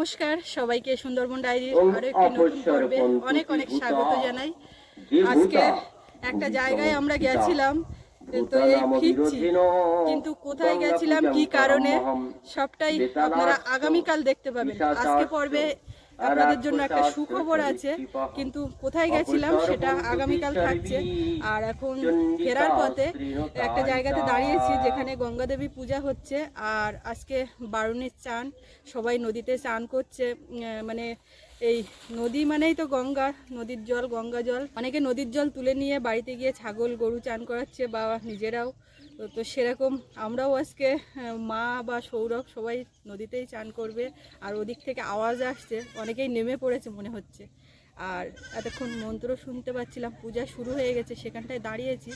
নমস্কার সবাইকে সুন্দরবন ডায়েরির আরও একটি নতুন পর্বে অনেক অনেক স্বাগত জানাই। আজকে একটা জায়গায় আমরা গেছিলাম তো এই ফিরছি। কিন্তু কোথায় গেছিলাম কি কারণে? সবটাই আপনারা আগামীকাল দেখতে পাবেন। আজকে পর্বে আপনাদের জন্য একটা সুখবর আছে কিন্তু কোথায় গেছিলাম সেটা আগামীকাল থাকছে। আর এখন ফেরার পথে একটা জায়গাতে দাঁড়িয়েছি যেখানে গঙ্গা দেবী পূজা হচ্ছে। আর আজকে বারুণের চান সবাই নদীতে চান করছে মানে এই নদী মানেই তো গঙ্গা, নদীর জল, গঙ্গা জল। অনেকে নদীর জল তুলে নিয়ে বাড়িতে গিয়ে ছাগল, গরু চান করাচ্ছে বা নিজেরাও। তো- সেরকম আমরাও আজকে মা বা সৌরভ সবাই নদীতেই চান করবে। আর ওদিক থেকে আওয়াজ আসছে, অনেকেই নেমে পড়েছে মনে হচ্ছে। আর এতক্ষণ মন্ত্র শুনতে পাচ্ছিলাম, পূজা শুরু হয়ে গেছে, সেখানটায় দাঁড়িয়েছি।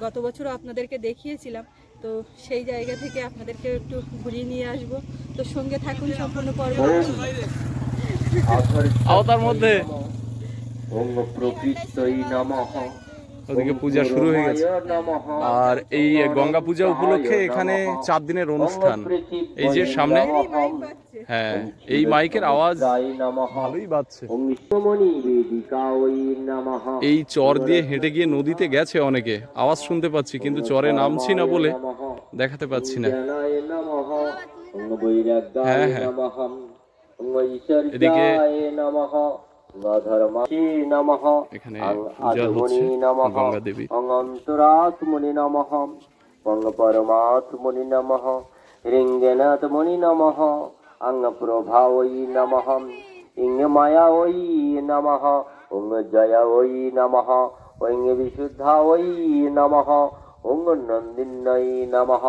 গত বছরও আপনাদেরকে দেখিয়েছিলাম। তো সেই জায়গা থেকে আপনাদেরকে একটু ঘুরিয়ে নিয়ে আসব। তো সঙ্গে থাকুন, সম্পূর্ণ পর্ব। আওতার মধ্যে। ওদিকে পূজা শুরু হয়ে গেছে। আর এই গঙ্গা পূজা উপলক্ষে এখানে চার দিনের অনুষ্ঠান। এই যে সামনে হ্যাঁ এই মাইকের আওয়াজ ভালোই বাজছে। এই চর দিয়ে হেঁটে গিয়ে নদীতে গেছে অনেকে। আওয়াজ শুনতে পাচ্ছি কিন্তু চরে নামছি না বলে দেখাতে পাচ্ছি না। হ্যাঁ, হ্যাঁ। এদিকে এখানে পূজা হচ্ছে গঙ্গা দেবী অনন্তরাত্মনি নমঃ অঙ্গ পরমাত্মনি নমঃ রিঙ্গনাথমণি নমঃ অঙ্গ প্রভাবৈ নমঃ ইঙ্গ মায়াঐ নমঃ ওং জয়াঐ নমঃ ওং বিশুদ্ধাঐ নমঃ ওং নমঃ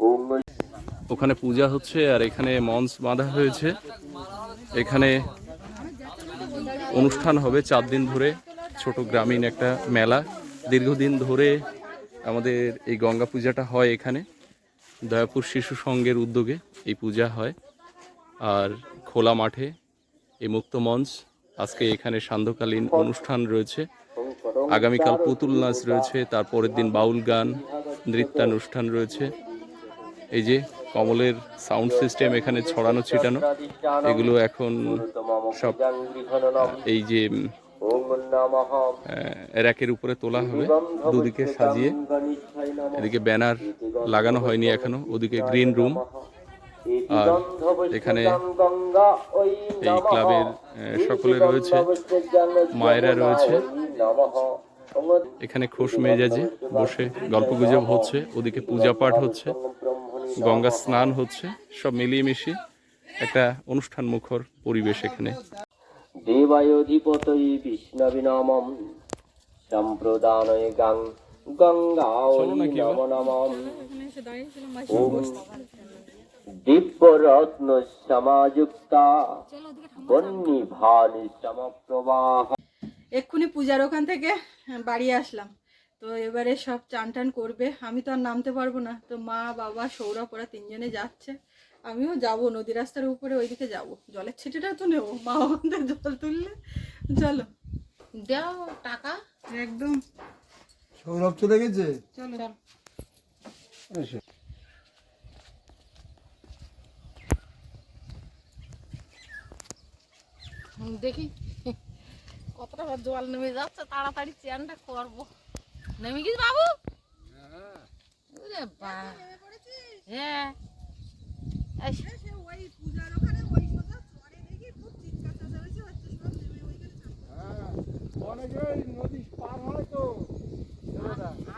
ওং ওখানে পূজা হচ্ছে আর এখানে মঞ্চ বাঁধা হয়েছে। এখানে অনুষ্ঠান হবে চার দিন ধরে ছোট গ্রামীণ একটা মেলা। দীর্ঘদিন ধরে আমাদের এই গঙ্গা পূজাটা হয় এখানে। দয়াপুর শিশু সংঘের উদ্যোগে এই পূজা হয়। আর খোলা মাঠে এই মুক্ত মঞ্চ আজকে এখানে সান্ধ্যকালীন অনুষ্ঠান রয়েছে। আগামীকাল পুতুল নাচ রয়েছে, তারপরের দিন বাউল গান, নৃত্যানুষ্ঠান রয়েছে। এই যে কমলের সাউন্ড সিস্টেম এখানে ছড়ানো, ছিটানো, এগুলো এখন সব এই যে র্যাকের উপরে তোলা হবে, দুদিকে সাজিয়ে। এদিকে ব্যানার লাগানো হয়নি এখনও, ওদিকে গ্রিন রুম আর এখানে এই ক্লাবের সকলে রয়েছে, মায়েরা রয়েছে। এখানে খোশ মেজাজে বসে গল্প গুজব হচ্ছে ওদিকে পূজা পাঠ হচ্ছে গঙ্গা স্নান হচ্ছে সব মিলিয়ে মিশিয়ে একটা অনুষ্ঠান মুখর পরিবেশ এখানে। দেবায়োধিপতৈ বিষ্ণবি নামম সম্প্রদানয় গাং নাকি নম? নমম ওম দিব্যরত্ন সমাযুক্তা বন্যী ভানি সমপ্রবাহ এক্ষুনি পূজার ওখান থেকে বাড়ি আসলাম। তো এবারে সব চান টান করবে আমি তো আর নামতে পারব না। তো মা বাবা সৌরভ ওরা তিনজনে যাচ্ছে। আমিও যাব নদী রাস্তার উপরে ওইদিকে যাব। জলের ছিটেটা তো নেব মা ওখান থেকে জল তুললে। চলো। দাও টাকা। একদম। সৌরভ চলে গেছে? চলো। হুম, দেখি। আবার জল নেমে যাচ্ছে তাড়াতাড়ি চেয়ারটা করব। নেমে গেছি বাবু? হ্যাঁ হয়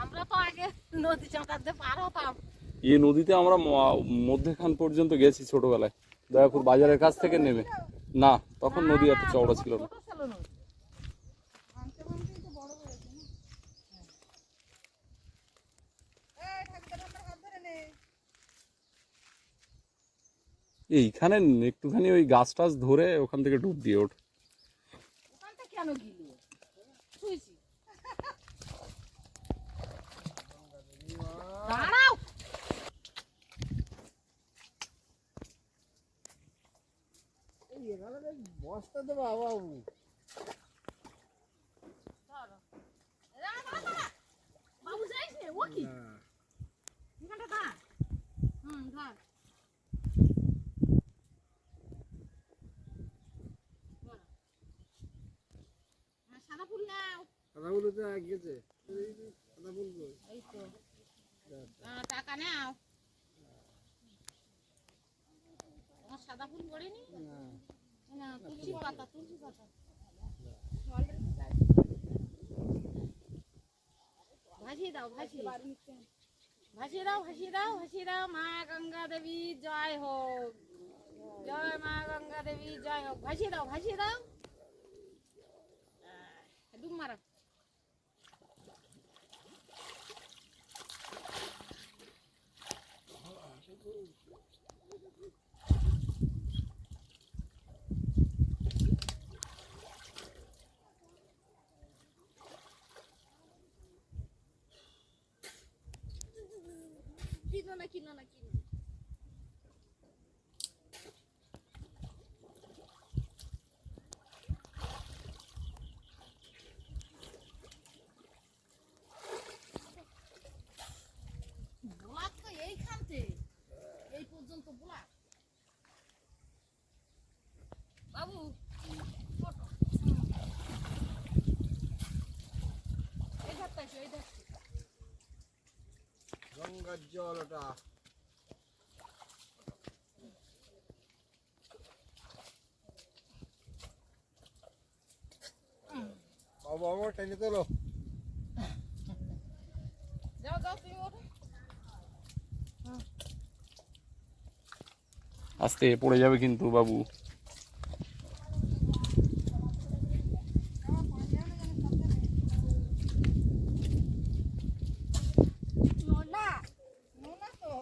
আমরা তো আগে নদী চাঁটার দিয়ে পার হতাম। এই নদীতে আমরা মধ্যেখান পর্যন্ত গেছি ছোটবেলায়। দয়াপুর বাজারের কাছ থেকে নেমে। না তখন নদী এত চওড়া ছিল না ছোট ছিল নদী। এইখানে একটুখানি ওই গাছ টাছ ধরে ওখান থেকে ডুব দিয়ে ওঠ ওখানটা কেন গিলি শুয়েছি দাঁড়াও বস্তা দেবো বাবু দাঁড়া, দাঁড়া, দাঁড়া। বাবু যাইস নে, ও কি এখানটা দাঁড়া হুম ধর সাদাগুলো তো ভাসিয়ে দাও, ভাসিয়ে। ভাসিয়ে দাও ভাসিয়ে দাও ভাসিয়ে দাও। মা গঙ্গা দেবী, জয় হোক। জয় মা গঙ্গা দেবী, জয় হোক। ভাসিয়ে দাও ভাসিয়ে দাও। ডুব মারো। কিনো না কিনো না কিনো ব্লক তো এইখানতে এই পর্যন্ত ব্লক বাবু ফটো এই ধারটা এসো, এই ধারটা গঙ্গার জল ওটা। বাবা বাবা টেনে তোলো। যাও যাও তুমি ওঠো। আস্তে পড়ে যাবে কিন্তু বাবু নোনা নোনা তো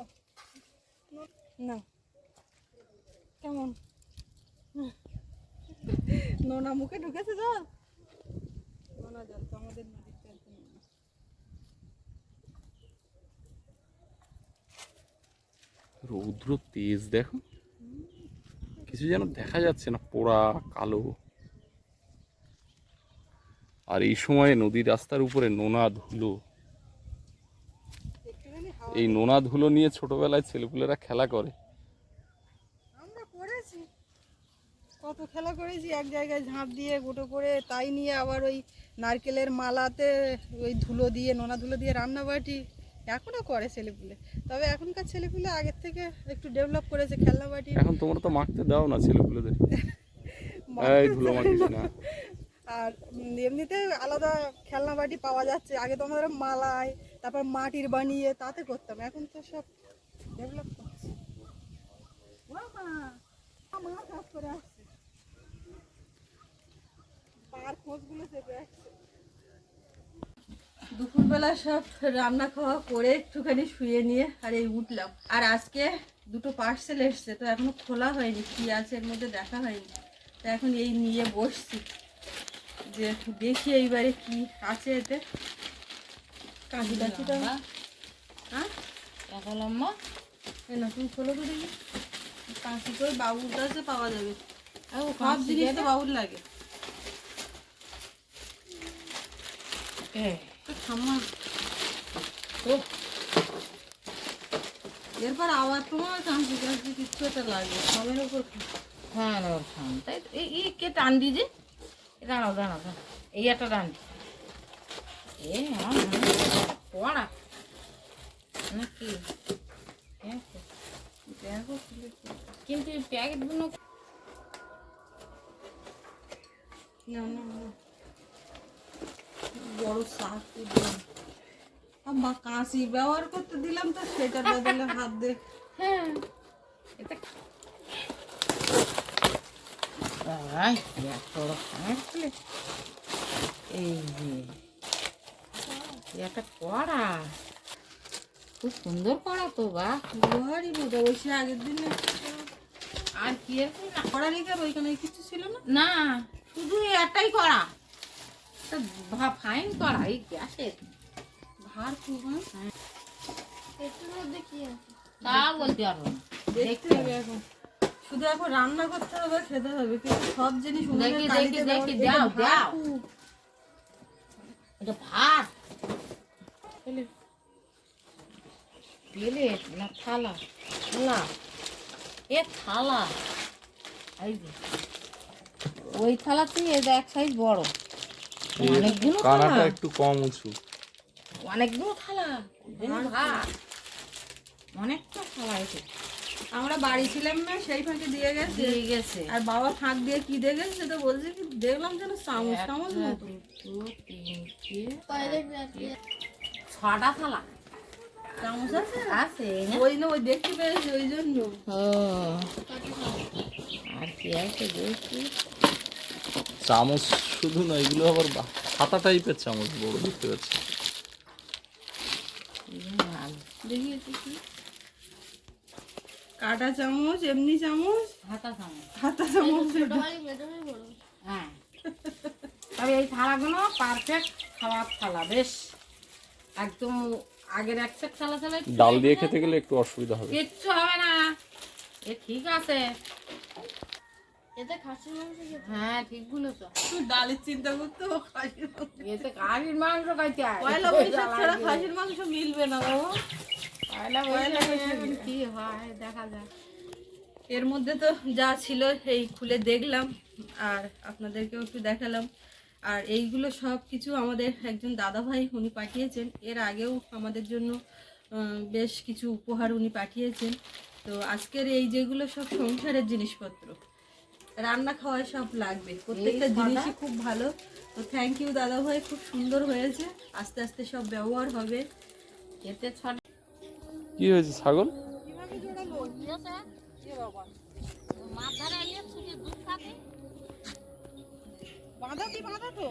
না কেমন? নোনা মুখে ঢুকেছে জল নোনা জল তো আমাদের নদীর জল তো নোনা। রৌদ্র তেজ দেখো। কিছু যেন দেখা যাচ্ছে না পোড়া কালো। আর এই সময় নদীর রাস্তার উপরে নোনা ধুলো। এই নোনা ধুলো নিয়ে ছোটবেলায় ছেলেপুলেরা খেলা করে। আমরা করেছি। কত খেলা করেছি এক জায়গায় ঝাঁপ দিয়ে গোটো করে তাই নিয়ে আবার ওই নারকেলের মালাতে ওই ধুলো দিয়ে নোনা ধুলো দিয়ে রান্না বাটি এখনও করে ছেলেপুলে। তবে এখনকার ছেলেপুলে আগের থেকে একটু ডেভেলপ করেছে খেলনা বাটি এখন তোমরা তো মাখতে দাও না ছেলেপুলেদের। এই ধুলো মাখিস না। আর এমনিতে আলাদা খেলনা বাটি পাওয়া যাচ্ছে। আগে তো আমাদের মালায় তারপর মাটির বানিয়ে তাতে করতাম। এখন তো সব ডেভেলপ করছে। মা, খোঁজগুলো দুপুরবেলা সব রান্না খাওয়া করে একটুখানি শুয়ে নিয়ে আর এই উঠলাম। আর আজকে দুটো পার্সেল এসছে তো এখনও খোলা হয়নি কি আছে এর মধ্যে দেখা হয়নি। তো এখন এই নিয়ে বসছি। যে দেখি এইবারে কি আছে এতে। কাঁচি টাচিটা হ্যাঁ? টাকা লম্বা এই না তুমি খোলো দেখি। কাঁচি করে বাবুর কাছে পাওয়া যাবে। সব জিনিস তো বাবুর লাগে। এরপর আবার তোমার কাঁচি কাঁচি কিছু একটা লাগে সবের ওপর হ্যাঁ খান তাই তো। এই কে টান দি যে এ দাঁড়াও দাঁড়াও দাঁড়াও। এই একটা টান। এ আমার মনে হচ্ছে পড়া নাকি দেখো, দেখো খুলে কি। কিন্তু এই প্যাকেটগুলো না না না বড় শাক দিলাম আম্মা কাঁচি ব্যবহার করতে দিলাম তো সেটার বদলে হাত দে হ্যাঁ এটা বাবাই এত বড় খামের খুলে এই যে একটা কড়া। খুব সুন্দর কড়া তো বা। ওই আগের দিনে আর কি এরকম না কড়া রেখে ওইখানে কিছু ছিল না? না। শুধু একটাই কড়া। ভা- ফাইন কড়া এই গ্যাসের। ভার খুব হ্যাঁ? তা বলতে পারব না। দেখতে হবে এখন। শুধু এখন রান্না করতে হবে খেতে হবে কিন্তু সব জিনিস দেখি, দেখি, দেখি, দাও, দাও। এটা ভাত। প্লেট না থালা? থালা এ থালা। এই যে ওই থালাতে এটা এক সাইজ বড়। অনেকগুলো কানাটা থালা। একটু কম উঁচু। অনেকগুলো থালা। ভাত অনেকটা থালা এসে। আমরা বাড়ি ছিলাম না সেই ফাঁকে দিয়ে গেছে। দিয়ে গেছে। আর বাবা ফাঁক দিয়ে কি দিয়ে গেছে সেটা বলছে কি দেখলাম যেন চামচ চামচ মতো। ছটা থালা চামচ আছে? আছে ওই না ওই দেখতে পেয়েছি ওই জন্য। ও আর কি আছে দেখি। চামচ শুধু না এগুলো আবার হাতা টাইপের চামচ বড় দেখতে পাচ্ছি দেখি কি। কাটা চামচ এমনি চামচ? হাতা চামচ। হাতা চামচ। হ্যাঁ। তবে এই থালাগুলো পারফেক্ট খাওয়ার থালা বেশ। একদম আগের এক সেট থালা থালা ডাল দিয়ে খেতে গেলে একটু অসুবিধা হবে। কিচ্ছু হবে না। এ ঠিক আছে। হ্যাঁ ঠিক বলেছ। তুই ডালের চিন্তা করতে খাসির মাংস। এতে কারির মাংস খাইতে পয়লা বৈশাখ ছাড়া খাসির মাংস মিলবে না বাবা পয়লা বৈশাখে কি হয় দেখা যাক। এর মধ্যে তো যা ছিল সেই খুলে দেখলাম। আর আপনাদেরকেও একটু দেখালাম। আর এইগুলো সব কিছু আমাদের একজন দাদা ভাই উনি পাঠিয়েছেন। এর আগেও আমাদের জন্য বেশ কিছু উপহার উনি পাঠিয়েছেন। তো আজকের এই যেগুলো সব সংসারের জিনিসপত্র রান্না খাওয়ায় সব লাগবে। প্রত্যেকটা জিনিসই খুব ভালো। তো থ্যাংক ইউ দাদা ভাই খুব সুন্দর হয়েছে। আস্তে আস্তে সব ব্যবহার হবে। এতে কি হয়েছে ছাগল? বাঁধা কি বাঁধা তো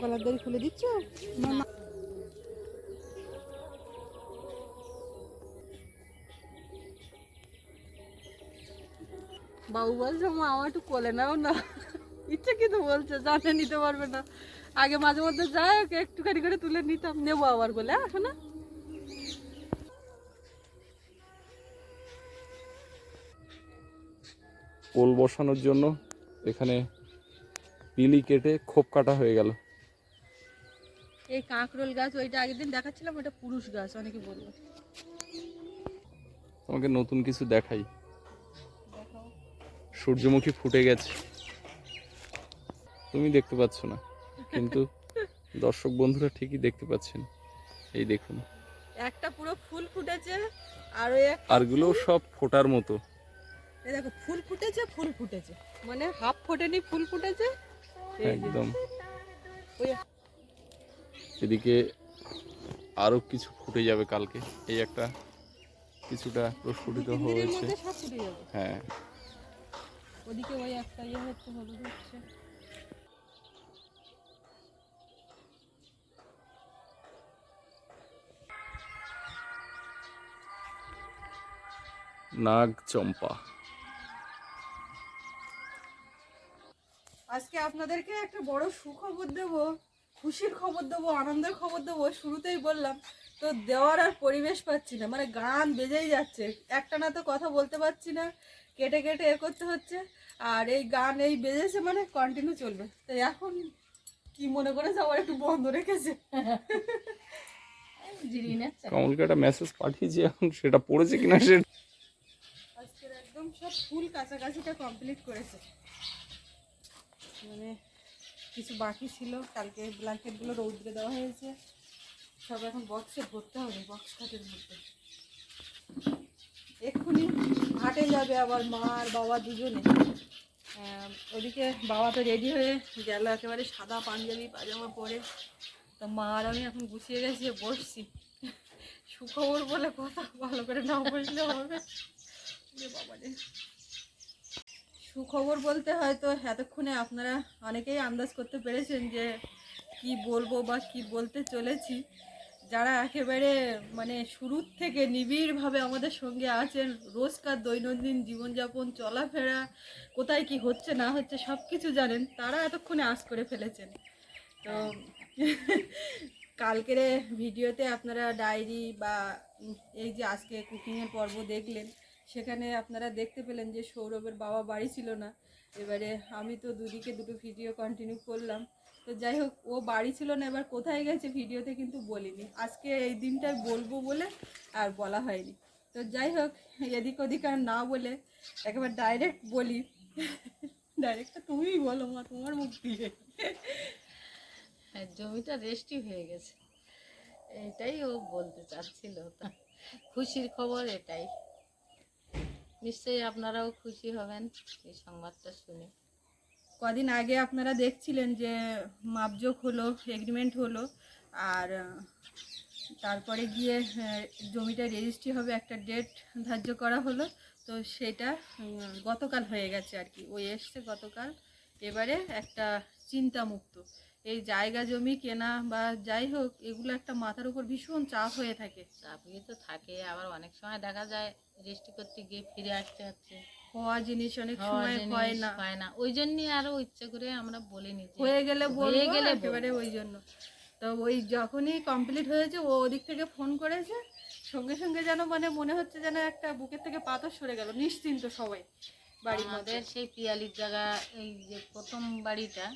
গলার দড়ি খুলে দিচ্ছ? বাবু বলছে মা আমার একটু কোলে নাও না। ইচ্ছে কিন্তু বলছে জানে নিতে পারবে না। আগে মাঝে মধ্যে যায় ওকে একটুখানি করে তুলে নিতাম। নেব আবার বলে হ্যাঁ শোনা। পোল বসানোর জন্য এখানে পিলি কেটে খোপ কাটা হয়ে গেল। এই কাঁকরোল গাছ ওইটা আগের দিন দেখাচ্ছিলাম ওটা পুরুষ গাছ অনেকে বলল। তোমাকে নতুন কিছু দেখাই। সূর্যমুখী ফুটে গেছে। তুমি দেখতে পাচ্ছ না কিন্তু দর্শক বন্ধুরা ঠিকই দেখতে পাচ্ছেন। এই দেখুন। একটা পুরো ফুল ফুটেছে আর ওই আরগুলো সব ফোটার মতো। এই দেখো ফুল ফুটেছে ফুল ফুটেছে। মানে হাফ ফোটেনি ফুল ফুটেছে। একদম। এদিকে আরও কিছু ফুটে যাবে কালকে। এই একটা কিছুটা প্রস্ফুটিত হয়েছে। হ্যাঁ। ওদিকে ওই একটা ইয়ে হচ্ছে হলুদ হচ্ছে। নাগ চম্পা আজকে আপনাদেরকে একটা বড় সুখবর দেব খুশির খবর দেবো আনন্দের খবর দেবো শুরুতেই বললাম তো দেওয়ার আর পরিবেশ পাচ্ছি না মানে গান বেজেই যাচ্ছে একটা না তো কথা বলতে পারছি না কেটে কেটে এ করতে হচ্ছে আর এই গান এই বেজেছে মানে কন্টিনিউ চলবে তো এখন কি মনে করেছে আবার একটু বন্ধ রেখেছে। কমলকে একটা মেসেজ পাঠিয়েছি এখন সেটা পড়েছে কিনা সেটা আজকের একদম সব ফুল কাছাকাছিটা কমপ্লিট করেছে। মানে কিছু বাকি ছিল। কালকে ব্ল্যাঙ্কেটগুলো রৌদ্রে দেওয়া হয়েছে। সব এখন বক্সে ভরতে হবে বক্স খাটের মধ্যে। এক্ষুনি হাটে যাবে আবার মা আর বাবা দুজনে। ওদিকে বাবা তো রেডি হয়ে গেল একেবারে সাদা পাঞ্জাবি পাজামা পরে। তো মা আর আমি এখন গুছিয়ে গেছি বসছি। সুখবর বলে কথা, ভালো করে না বসলে হবে। বাবা রে। সুখবর বলতে হয়তো এতক্ষণে আপনারা অনেকেই আন্দাজ করতে পেরেছেন যে কি বলব বা কি বলতে চলেছি। যারা একেবারে মানে শুরুর থেকে নিবিড়ভাবে আমাদের সঙ্গে আছেন, রোজকার দৈনন্দিন জীবনযাপন, চলাফেরা, কোথায় কি হচ্ছে, না হচ্ছে সব কিছু জানেন, তারা এতক্ষণে আশ করে ফেলেছেন। তো কালকের ভিডিওতে আপনারা ডায়েরি বা এই যে আজকে কুকিংয়ের পর্ব দেখলেন সেখানে আপনারা দেখতে পেলেন যে সৌরভের বাবা বাড়ি ছিল না। এবারে আমি তো দুদিকে দুটো ভিডিও কন্টিনিউ করলাম। তো যাই হোক ও বাড়ি ছিল না এবার কোথায় গেছে ভিডিওতে কিন্তু বলিনি। আজকে এই দিনটাই বলব বলে আর বলা হয়নি। তো যাই হোক এদিক ওদিক আর না বলে একেবারে ডাইরেক্ট বলি। ডাইরেক্ট তুমিই বলো মা তোমার মুখ দিয়ে। হ্যাঁ, জমিটা রেস্টি হয়ে গেছে। এটাই ও বলতে চাচ্ছিল। খুশির খবর এটাই। নিশ্চয়ই আপনারাও খুশি হবেন এই সংবাদটা শুনে। কদিন আগে আপনারা দেখছিলেন যে মাপজোক হলো এগ্রিমেন্ট হলো, আর তারপরে গিয়ে জমিটা রেজিস্ট্রি হবে, একটা ডেট ধার্য করা হলো, তো সেটা গতকাল হয়ে গেছে আর কি। ওই এসছে গতকাল। এবারে একটা চিন্তামুক্ত। এই জায়গা জমি কেনা বা যাই হোক এগুলো একটা মাথার উপর ভীষণ চাপ হয়ে থাকে। চাপিয়ে তো থাকে আবার অনেক সময় দেখা যায় রেস্টি করতে গিয়ে ফিরে আসতে হচ্ছে। হওয়া জিনিস অনেক সময় হয় না। হয় না। ওই জন্যই আরও ইচ্ছে করে আমরা বলিনি হয়ে গেলে হয়ে গেলে একেবারে ওই জন্য। তো ওই যখনই কমপ্লিট হয়েছে ও ওদিক থেকে ফোন করেছে সঙ্গে সঙ্গে যেন মানে মনে হচ্ছে যেন একটা বুকের থেকে পাথর সরে গেল নিশ্চিন্ত সবাই বাড়ির মধ্যে। আমাদের সেই পিয়ালির জায়গা এই যে প্রথম বাড়িটা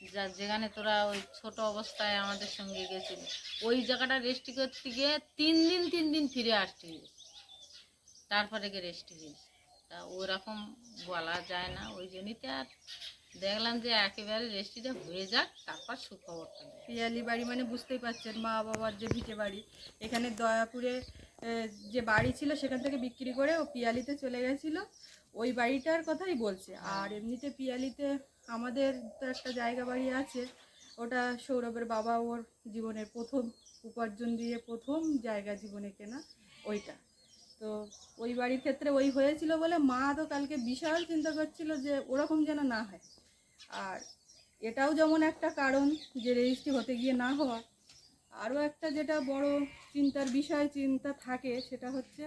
যা যেখানে তোরা ওই ছোট অবস্থায় আমাদের সঙ্গে গেছিলি ওই জায়গাটা রেস্টি করতে গিয়ে তিন দিন তিন দিন ফিরে হয়েছে তারপরে গিয়ে রেস্টি হয়েছে তা ওরকম বলা যায় না ওই জন্যই আর দেখলাম যে একেবারে রেস্টিটা হয়ে যাক তারপর সুখবরটা পিয়ালি বাড়ি মানে বুঝতেই পারছেন মা বাবার যে ভিটে বাড়ি। এখানে দয়াপুরে যে বাড়ি ছিল সেখান থেকে বিক্রি করে ও পিয়ালিতে চলে গেছিল। ওই বাড়িটার কথাই বলছে। আর এমনিতে পিয়ালিতে আমাদের তো একটা জায়গা বাড়ি আছে। ওটা সৌরভের বাবা ওর জীবনের প্রথম উপার্জন দিয়ে প্রথম জায়গা জীবনে কেনা ওইটা। তো ওই বাড়ির ক্ষেত্রে ওই হয়েছিল বলে মা তো কালকে বিশাল চিন্তা করছিল যে ওরকম যেন না হয়। আর এটাও যেমন একটা কারণ যে রেজিস্ট্রি হতে গিয়ে না হওয়া, আরও একটা যেটা বড় চিন্তার বিষয়, চিন্তা থাকে সেটা হচ্ছে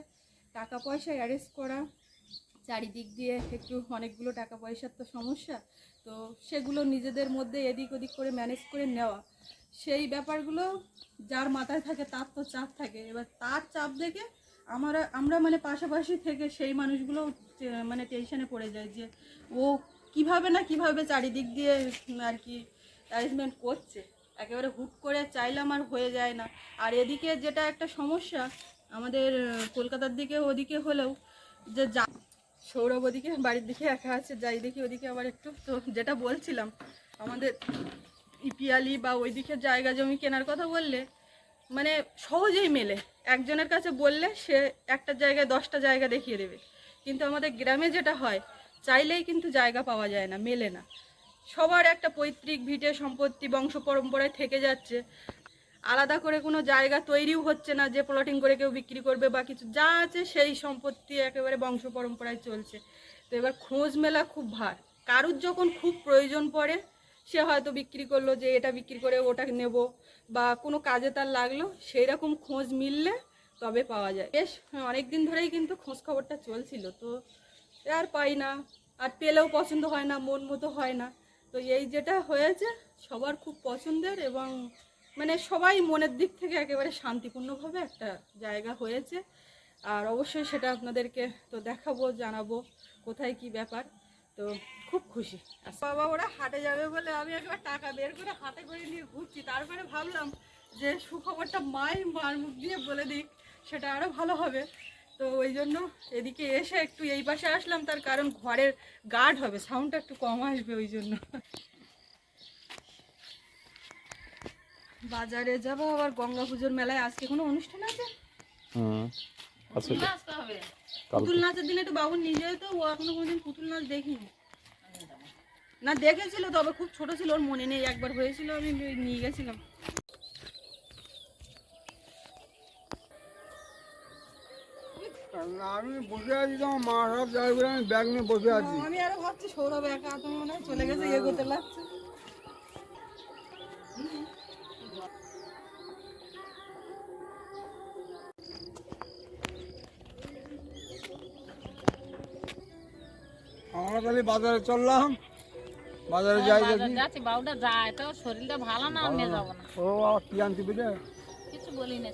টাকা পয়সা অ্যারেস্ট করা চারিদিক দিয়ে একটু অনেকগুলো টাকা পয়সার তো সমস্যা। তো সেগুলো নিজেদের মধ্যে এদিক ওদিক করে ম্যানেজ করে নেওয়া। সেই ব্যাপারগুলো যার মাথায় থাকে তার তো চাপ থাকে। এবার তার চাপ দেখে আমরা আমরা মানে পাশাপাশি থেকে সেই মানুষগুলো মানে টেনশনে পড়ে যায় যে ও কীভাবে না কীভাবে চারিদিক দিয়ে আর কি অ্যারেঞ্জমেন্ট করছে। একেবারে হুট করে চাইলাম আর হয়ে যায় না। আর এদিকে যেটা একটা সমস্যা, আমাদের কলকাতার দিকে ওদিকে হলেও যে যা সৌরভ ওদিকে বাড়ির দিকে একা আছে, যাই দেখি ওদিকে আবার একটু। তো যেটা বলছিলাম, আমাদের ইপিয়ালি বা ওই দিকে জায়গা জমি কেনার কথা বললে মানে সহজেই মেলে। একজনের কাছে বললে সে একটা জায়গায় দশটা জায়গা দেখিয়ে দেবে। কিন্তু আমাদের গ্রামে যেটা হয়, চাইলেই কিন্তু জায়গা পাওয়া যায় না, মেলে না। সবার একটা পৈতৃক ভিটে সম্পত্তি বংশ পরম্পরায় থেকে যাচ্ছে। আলাদা করে কোনো জায়গা তৈরিও হচ্ছে না যে প্লটিং করে কেউ বিক্রি করবে বা কিছু, যা আছে সেই সম্পত্তি একেবারে বংশ পরম্পরায় চলছে। তো এবার খোঁজ মেলা খুব ভার। কারুর যখন খুব প্রয়োজন পড়ে, সে হয়তো বিক্রি করল যে এটা বিক্রি করে ওটা নেব বা কোনো কাজে তার লাগল সেই রকম খোঁজ মিললে তবে পাওয়া যায়। বেশ অনেক দিন ধরেই কিন্তু খোঁজ খবরটা চলছিল। তো আর পাই না, আর পেলেও পছন্দ হয় না, মন মতো হয় না। তো এই যেটা হয়েছে, সবার খুব পছন্দের এবং মানে সবাই মনের দিক থেকে একেবারে শান্তিপূর্ণভাবে একটা জায়গা হয়েছে। আর অবশ্যই সেটা আপনাদেরকে তো দেখাবো, জানাব কোথায় কি ব্যাপার। তো খুব খুশি। বাবা, ওরা হাটে যাবে বলে আমি একবার টাকা বের করে হাতে করে নিয়ে ঘুরছি। তারপরে ভাবলাম যে সুখবরটা মাই মার মুখ দিয়ে বলে দিক সেটা আরও ভালো হবে। তো ওই জন্য এদিকে এসে একটু এই পাশে আসলাম। তার কারণ ঘরের গার্ড হবে সাউন্ডটা একটু কম আসবে ওই জন্য। বাজারে যাব আবার গঙ্গা পুজোর মেলায় আজকে কোনো অনুষ্ঠান আছে? হুম আচ্ছা কি আসতে হবে। পুতুল নাচের দিনে তো বাবু নিজেই তো ও এখনও কোনোদিন পুতুল নাচ দেখিনি। না দেখেছিল তবে খুব ছোট ছিল ওর মনে নেই একবার হয়েছিল আমি নিয়ে গেছিলাম। আমি বসে আছি তোমার মা সব যাই বলে আমি ব্যাগ নিয়ে বসে আছি। আমি আরও ভাবছি সৌরভ একা তো মনে হয় চলে গেছে এগোতে লাগছে। তাহলে বাজারে চললাম। বাজারে যাই যাচ্ছি বাবুটা যায় তো শরীরটা ভালো না আমি যাব না। ও কি আনতে কিছু বলি না